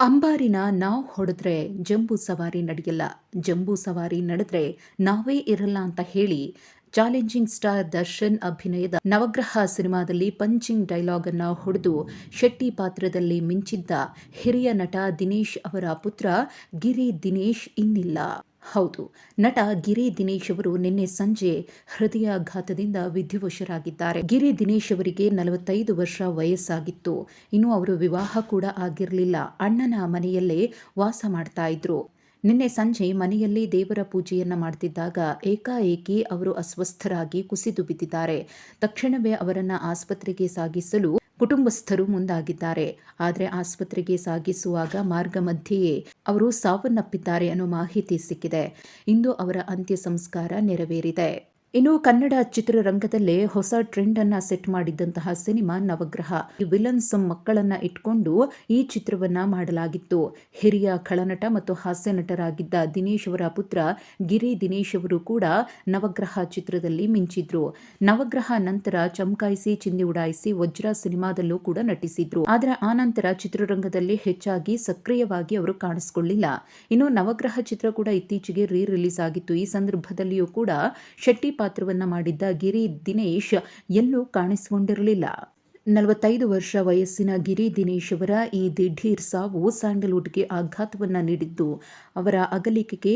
ಅಂಬಾರಿನ ನಾವು ಹೊಡೆದ್ರೆ ಜಂಬೂ ಸವಾರಿ ನಡೆಯಲ್ಲ. ಜಂಬೂ ಸವಾರಿ ನಡೆದ್ರೆ ನಾವೇ ಇರಲ್ಲ ಅಂತ ಹೇಳಿ ಚಾಲೆಂಜಿಂಗ್ ಸ್ಟಾರ್ ದರ್ಶನ್ ಅಭಿನಯದ ನವಗ್ರಹ ಸಿನಿಮಾದಲ್ಲಿ ಪಂಚಿಂಗ್ ಡೈಲಾಗ್ ಅನ್ನ ಹೊಡೆದು ಶೆಟ್ಟಿ ಪಾತ್ರದಲ್ಲಿ ಮಿಂಚಿದ್ದ ಹಿರಿಯ ನಟ ದಿನೇಶ್ ಅವರ ಪುತ್ರ ಗಿರಿ ದಿನೇಶ್ ಇನ್ನಿಲ್ಲ. ಹೌದು, ನಟ ಗಿರಿ ದಿನೇಶ್ ಅವರು ನಿನ್ನೆ ಸಂಜೆ ಹೃದಯಾಘಾತದಿಂದ ವಿಧಿವಶರಾಗಿದ್ದಾರೆ ಗಿರಿ ದಿನೇಶ್ ಅವರಿಗೆ ನಲವತ್ತೈದು ವರ್ಷ ವಯಸ್ಸಾಗಿತ್ತು. ಇನ್ನು ಅವರು ವಿವಾಹ ಕೂಡ ಆಗಿರಲಿಲ್ಲ. ಅಣ್ಣನ ಮನೆಯಲ್ಲೇ ವಾಸ ಮಾಡ್ತಾ ಇದ್ರು. ನಿನ್ನೆ ಸಂಜೆ ಮನೆಯಲ್ಲಿ ದೇವರ ಪೂಜೆಯನ್ನ ಮಾಡ್ತಿದ್ದಾಗ ಏಕಾಏಕಿ ಅವರು ಅಸ್ವಸ್ಥರಾಗಿ ಕುಸಿದು ಬಿದ್ದಿದ್ದಾರೆ. ತಕ್ಷಣವೇ ಅವರನ್ನ ಆಸ್ಪತ್ರೆಗೆ ಸಾಗಿಸಲು ಕುಟುಂಬಸ್ಥರು ಮುಂದಾಗಿದ್ದಾರೆ. ಆದರೆ ಆಸ್ಪತ್ರೆಗೆ ಸಾಗಿಸುವಾಗ ಮಾರ್ಗ ಮಧ್ಯೆಯೇ ಅವರು ಸಾವನ್ನಪ್ಪಿದ್ದಾರೆ ಅನ್ನೋ ಮಾಹಿತಿ ಸಿಕ್ಕಿದೆ. ಇಂದು ಅವರ ಅಂತ್ಯ ಸಂಸ್ಕಾರ ನೆರವೇರಿದೆ. ಇನ್ನು ಕನ್ನಡ ಚಿತ್ರರಂಗದಲ್ಲೇ ಹೊಸ ಟ್ರೆಂಡ್ ಅನ್ನ ಸೆಟ್ ಮಾಡಿದ್ದಂತಹ ಸಿನಿಮಾ ನವಗ್ರಹ. ಈ ವಿಲನ್ಸ್ ಮಕ್ಕಳನ್ನ ಇಟ್ಕೊಂಡು ಈ ಚಿತ್ರವನ್ನ ಮಾಡಲಾಗಿತ್ತು. ಹಿರಿಯ ಖಳನಟ ಮತ್ತು ಹಾಸ್ಯ ನಟರಾಗಿದ್ದ ದಿನೇಶ್ ಅವರ ಪುತ್ರ ಗಿರಿ ದಿನೇಶ್ ಅವರು ಕೂಡ ನವಗ್ರಹ ಚಿತ್ರದಲ್ಲಿ ಮಿಂಚಿದ್ರು. ನವಗ್ರಹ ನಂತರ ಚಮಕಾಯಿಸಿ, ಚಿಂದಿ ಉಡಾಯಿಸಿ ವಜ್ರ ಸಿನಿಮಾದಲ್ಲೂ ಕೂಡ ನಟಿಸಿದ್ರು. ಆದರೆ ಆ ನಂತರ ಚಿತ್ರರಂಗದಲ್ಲಿ ಹೆಚ್ಚಾಗಿ ಸಕ್ರಿಯವಾಗಿ ಅವರು ಕಾಣಿಸಿಕೊಳ್ಳಿಲ್ಲ. ಇನ್ನು ನವಗ್ರಹ ಚಿತ್ರ ಕೂಡ ಇತ್ತೀಚೆಗೆ ರೀ ರಿಲೀಸ್ ಆಗಿತ್ತು. ಈ ಸಂದರ್ಭದಲ್ಲಿಯೂ ಕೂಡ ಶೆಟ್ಟಿ ಪಾತ್ರವನ್ನ ಮಾಡಿದ್ದ ಗಿರಿ ದಿನೇಶ್ ಎಲ್ಲೂ ಕಾಣಿಸಿಕೊಂಡಿರಲಿಲ್ಲ. ನಲವತ್ತೈದು ವರ್ಷ ವಯಸ್ಸಿನ ಗಿರಿ ದಿನೇಶ್ ಅವರ ಈ ದಿಢೀರ್ ಸಾವು ಸ್ಯಾಂಡಲ್ವುಡ್ಗೆ ಆಘಾತವನ್ನ ನೀಡಿದ್ದು, ಅವರ ಅಗಲಿಕೆಗೆ